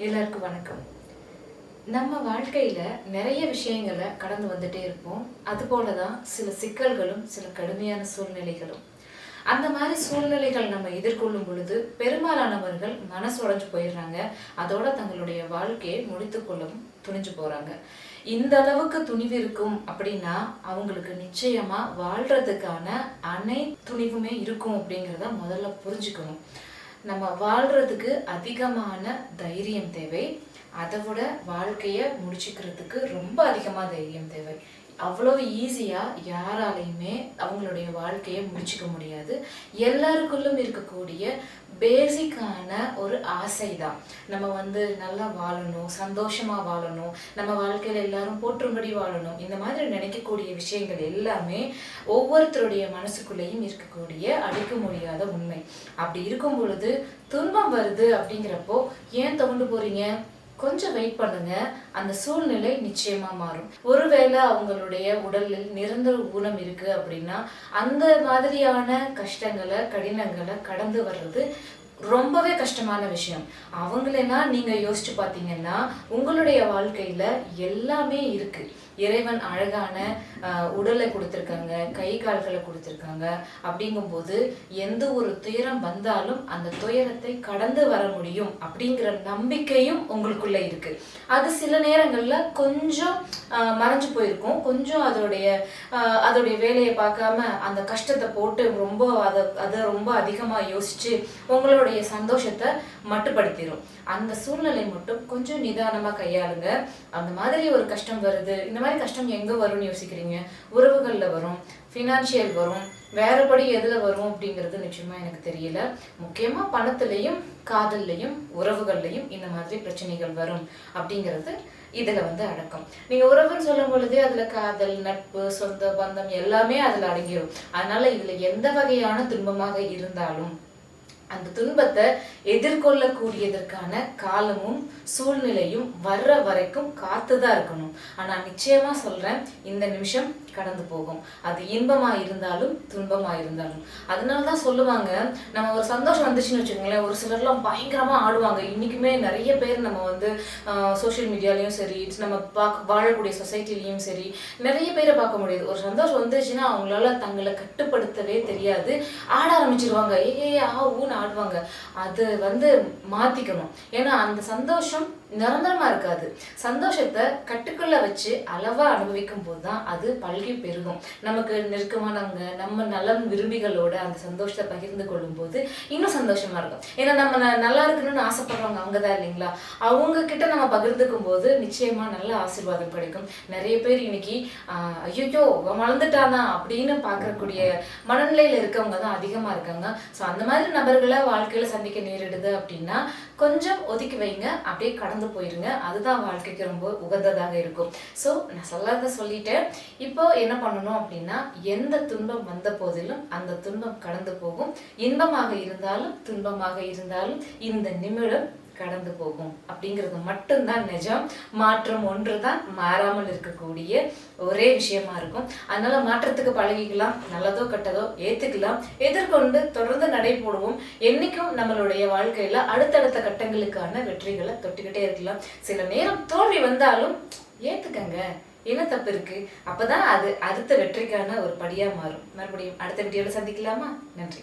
எல்லாருக்கும் வணக்கம். நம்ம வாழ்க்கையில நிறைய விஷயங்களை கடந்து வந்துட்டே இருப்போம். அது போலதான் சில சிக்கல்களும் சில கடுமையான சூழ்நிலைகளும். அந்த மாதிரி சூழ்நிலைகள் நம்ம எதிர்கொள்ளும் பொழுது பெரும்பாலானவர்கள் மனசு உடஞ்சு போயிடுறாங்க. அதோட தங்களுடைய வாழ்க்கையை முடித்து கொள்ளவும் துணிஞ்சு போறாங்க. இந்த அளவுக்கு துணிவு இருக்கும் அப்படின்னா அவங்களுக்கு நிச்சயமா வாழ்றதுக்கான அனை துணிவுமே இருக்கும் அப்படிங்கிறத முதல்ல புரிஞ்சுக்கணும். நம்ம வாழ்றதுக்கு அதிகமான தைரியம் தேவை. அதை விட வாழ்க்கையை முடிச்சுக்கிறதுக்கு ரொம்ப அதிகமாக தைரியம் தேவை. அவ்வளோ ஈஸியாக யாராலையுமே அவங்களுடைய வாழ்க்கையை முடிச்சுக்க முடியாது. எல்லாருக்குள்ளும் இருக்கக்கூடிய பேசிக்கான ஒரு ஆசை தான் நம்ம வந்து நல்லா வாழணும் சந்தோஷமாக வாழணும் நம்ம வாழ்க்கையில் எல்லாரும் போற்றும்படி வாழணும். இந்த மாதிரி நினைக்கக்கூடிய விஷயங்கள் எல்லாமே ஒவ்வொருத்தருடைய மனசுக்குள்ளேயும் இருக்கக்கூடிய அழிக்க முடியாத உண்மை. அப்படி இருக்கும் பொழுது துன்பம் வருது அப்படிங்கிறப்போ ஏன் தகுண்டு போகிறீங்க கொஞ்சம் வெயிட் பண்ணுங்க. அந்த சூழ்நிலை நிச்சயமா மாறும். ஒருவேளை அவங்களுடைய உடலில் நிரந்தர ஊனம் இருக்கு அப்படின்னா அந்த மாதிரியான கஷ்டங்களை கடினங்களை கடந்து வர்றது ரொம்பவே கஷ்டமான விஷயம். அவங்களெல்லாம் நீங்க யோசிச்சு பார்த்தீங்கன்னா உங்களுடைய வாழ்க்கையில எல்லாமே இருக்கு. இறைவன் அழகான உடலை கொடுத்துருக்காங்க கை கால்களை கொடுத்துருக்காங்க. அப்படிங்கும்போது எந்த ஒரு துயரம் வந்தாலும் அந்த துயரத்தை கடந்து வர முடியும் அப்படிங்கிற நம்பிக்கையும் உங்களுக்குள்ள இருக்கு. அது சில நேரங்களில் கொஞ்சம் மறைஞ்சு போயிருக்கும். கொஞ்சம் அதோடைய அதோடைய வேலையை பார்க்காம அந்த கஷ்டத்தை போட்டு ரொம்ப அதை அதை ரொம்ப அதிகமாக யோசிச்சு உங்களுடைய சந்தோஷத்தை மட்டுப்படுத்திடும் அந்த சூழ்நிலை மட்டும் கொஞ்சம் நிதானமாக கையாளுங்க. அந்த மாதிரி ஒரு கஷ்டம் வருது. இந்த மாதிரி கஷ்டம் எங்கே வரும்னு யோசிக்கிறீங்க? உறவுகளில் வரும். ஃபினான்ஷியல் வரும். வேறுபடி எதில் வரும் அப்படிங்கிறது நிச்சயமா எனக்கு தெரியல. முக்கியமாக பணத்துலேயும் காதல்லையும் உறவுகள்லையும் இந்த மாதிரி பிரச்சனைகள் வரும் அப்படிங்கிறது இதில் வந்து அடக்கம். நீங்கள் உறவுன்னு சொல்லும் பொழுதே அதில் காதல் நட்பு சொந்த பந்தம் எல்லாமே அதில் அடங்கிடும் அதனால இதில் எந்த வகையான துன்பமாக இருந்தாலும் அந்த துன்பத்தை எதிர்கொள்ளக்கூடியதற்கான காலமும் சூழ்நிலையும் வர்ற வரைக்கும் காத்து தான் இருக்கணும். ஆனால் நிச்சயமா சொல்றேன் இந்த நிமிஷம் கடந்து போகும். அது இன்பமா இருந்தாலும் துன்பமா இருந்தாலும். அதனால தான் சொல்லுவாங்க நம்ம ஒரு சந்தோஷம் வந்துச்சுன்னு வச்சுக்கோங்களேன் ஒரு சிலர்லாம் பயங்கரமா ஆடுவாங்க. இன்னைக்குமே நிறைய பேர் நம்ம வந்து சோஷியல் மீடியாலையும் சரி நம்ம பார்க்க வாழக்கூடிய சொசைட்டிலையும் சரி நிறைய பேரை பார்க்க முடியுது. ஒரு சந்தோஷம் வந்துச்சுன்னா அவங்களால தங்களை கட்டுப்படுத்தவே தெரியாது. ஆட ஆரம்பிச்சிருவாங்க. ஏ ஏ ஆ ஊன்னு ஆடுவாங்க. அது வந்து மாத்திக்கணும். ஏன்னா அந்த சந்தோஷம் நிரந்தரமா இருக்காது. சந்தோஷத்தை கட்டுக்குள்ள வச்சு அளவா அனுபவிக்கும் போது தான் அது பல்கி பெருகும். நமக்கு நெருக்கமானவங்க நம்ம நலம் விரும்பிகளோட அந்த சந்தோஷத்தை பகிர்ந்து கொள்ளும் போது இன்னும் சந்தோஷமா இருக்கும். ஏன்னா நம்ம நல்லா இருக்கணும்னு ஆசைப்படுறவங்க அவங்க தான் இல்லைங்களா? அவங்க கிட்ட நம்ம பகிர்ந்துக்கும் போது நிச்சயமா நல்ல ஆசீர்வாதம் கிடைக்கும். நிறைய பேர் இன்னைக்கு ஐயோ வளர்ந்துட்டானா அப்படின்னு பார்க்கக்கூடிய மனநிலையில இருக்கவங்க தான் அதிகமா இருக்காங்க. ஸோ அந்த மாதிரி நபர்கள் வாழ்க்கையில சந்திக்க நேரிடுது அப்படின்னா கொஞ்சம் ஒதுக்கி வைங்க. அப்படியே கடந்து போயிருங்க. அதுதான் வாழ்க்கைக்கு ரொம்ப உகந்ததாக இருக்கும். ஸோ நான் சொல்லாத சொல்லிட்டேன் இப்போ என்ன பண்ணணும் அப்படின்னா எந்த துன்பம் வந்த போதிலும் அந்த துன்பம் கடந்து போகும். இன்பமாக இருந்தாலும் துன்பமாக இருந்தாலும் இந்த நிமிடம் கடந்து போகும். அப்படிங்கிறது மட்டும்தான் நிஜம். மாற்றம் ஒன்று தான் மாறாமல் இருக்கக்கூடிய ஒரே விஷயமா இருக்கும். அதனால மாற்றத்துக்கு பழகிக்கலாம். நல்லதோ கெட்டதோ ஏத்துக்கலாம். எதிர்கொண்டு தொடர்ந்து நடை போடுவோம் என்னைக்கும் நம்மளுடைய வாழ்க்கையில அடுத்தடுத்த கட்டங்களுக்கான வெற்றிகளை தொட்டுக்கிட்டே இருக்கலாம். சில நேரம் தோல்வி வந்தாலும் ஏத்துக்கங்க. என்ன தப்பு இருக்கு? அப்பதான் அது அடுத்த வெற்றிக்கான ஒரு படியா மாறும். மறுபடியும் அடுத்த வீடியோல சந்திக்கலாமா? நன்றி.